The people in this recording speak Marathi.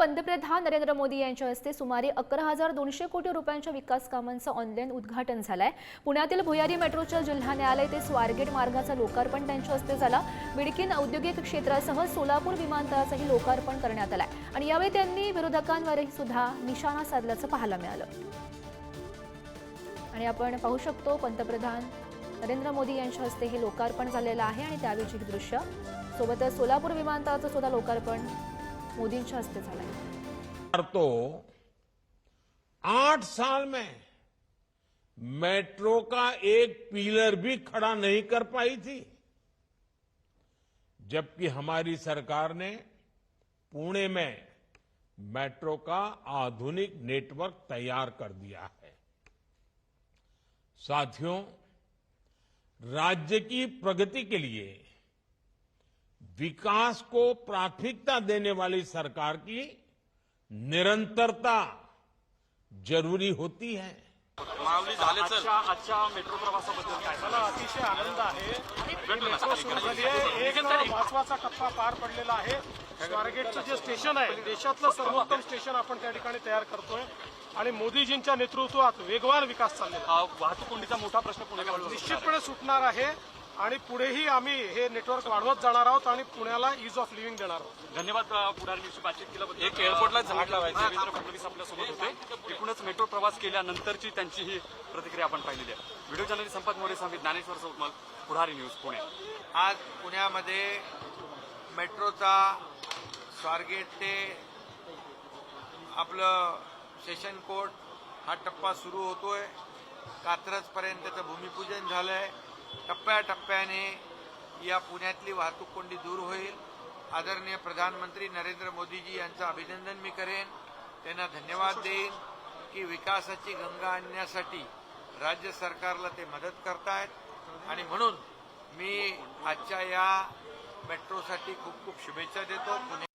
पंतप्रधान नरेंद्र मोदी यांच्या हस्ते सुमारे अकरा हजार दोनशे कोटी रुपयांच्या विकास कामांचं ऑनलाईन उद्घाटन झालंय. पुण्यातील भुयारी मेट्रोच्या जिल्हा न्यायालय ते स्वारगेट मार्गाचं लोकार्पण त्यांच्या हस्ते झालं. बिडकीन औद्योगिक क्षेत्रासह सोलापूर विमानतळाचंही लोकार्पण करण्यात आलंय. आणि यावेळी त्यांनी विरोधकांवरही सुद्धा निशाणा साधल्याचं पाहायला मिळालं. आणि आपण पाहू शकतो पंतप्रधान नरेंद्र मोदी यांच्या हस्ते हे लोकार्पण झालेलं आहे आणि त्यावेळीची दृश्य. सोबतच सोलापूर विमानतळाचं सुद्धा लोकार्पण मोदींच्या हस्ते तो आठ साल में मेट्रो का एक पिलर भी खड़ा नहीं कर पाई थी, जबकि हमारी सरकार ने पुणे में मेट्रो का आधुनिक नेटवर्क तैयार कर दिया है। साथियों, राज्य की प्रगति के लिए विकास को प्राथमिकता देने वाली सरकार की निरंतरता जरूरी होती है। माऊली झाले चल। आजच्या आजच्या मेट्रो प्रवासाबद्दल काय? मला अतिशय आनंद आहे. मेट्रो सुरू झाली आहे. एक महत्त्वाचा टप्पा पार पडलेला आहे. स्वारगेटचं जे स्टेशन आहे देशातलं सर्वोत्तम स्टेशन आपण त्या ठिकाणी तयार करतोय. आणि मोदीजींच्या नेतृत्वात वेगवान विकास चाललेला आहे. हा वाहतूक कोंडीचा मोठा प्रश्न पुणे निश्चितपणे सुटणार आहे. आणि पुढेही आम्ही हे नेटवर्क वाढवत जाणार आहोत आणि पुण्याला इज ऑफ लिव्हिंग देणार आहोत. धन्यवाद अ, पुढाऱ्यांशी बातचीत केल्याबद्दल. एक एअरपोर्टला झाड लावायचे देवेंद्र फडणवीस आपल्यासोबत होते. एकूणच मेट्रो प्रवास केल्यानंतरची त्यांची ही प्रतिक्रिया आपण पाहिलेली आहे. व्हिडिओ जर्नलिस्ट संपत मोरे सांगित ज्ञानेश्वर चौतमल पुढारी न्यूज पुणे. आज पुण्यामध्ये मेट्रोचा स्वारगेट ते आपलं सेशन कोर्ट हा टप्पा सुरू होतोय. कात्रजपर्यंत त्याचं भूमिपूजन झालंय. टप्प्याटप्प्याने या पुण्यातली वाहतूक कोंडी दूर होईल. आदरणीय प्रधानमंत्री नरेंद्र मोदीजी यांचं अभिनंदन मी करेन. त्यांना धन्यवाद देईन की विकासाची गंगा आणण्यासाठी राज्य सरकारला ते मदत करतायत. आणि म्हणून मी आजच्या या मेट्रोसाठी खूप खूप शुभेच्छा देतो. पुणे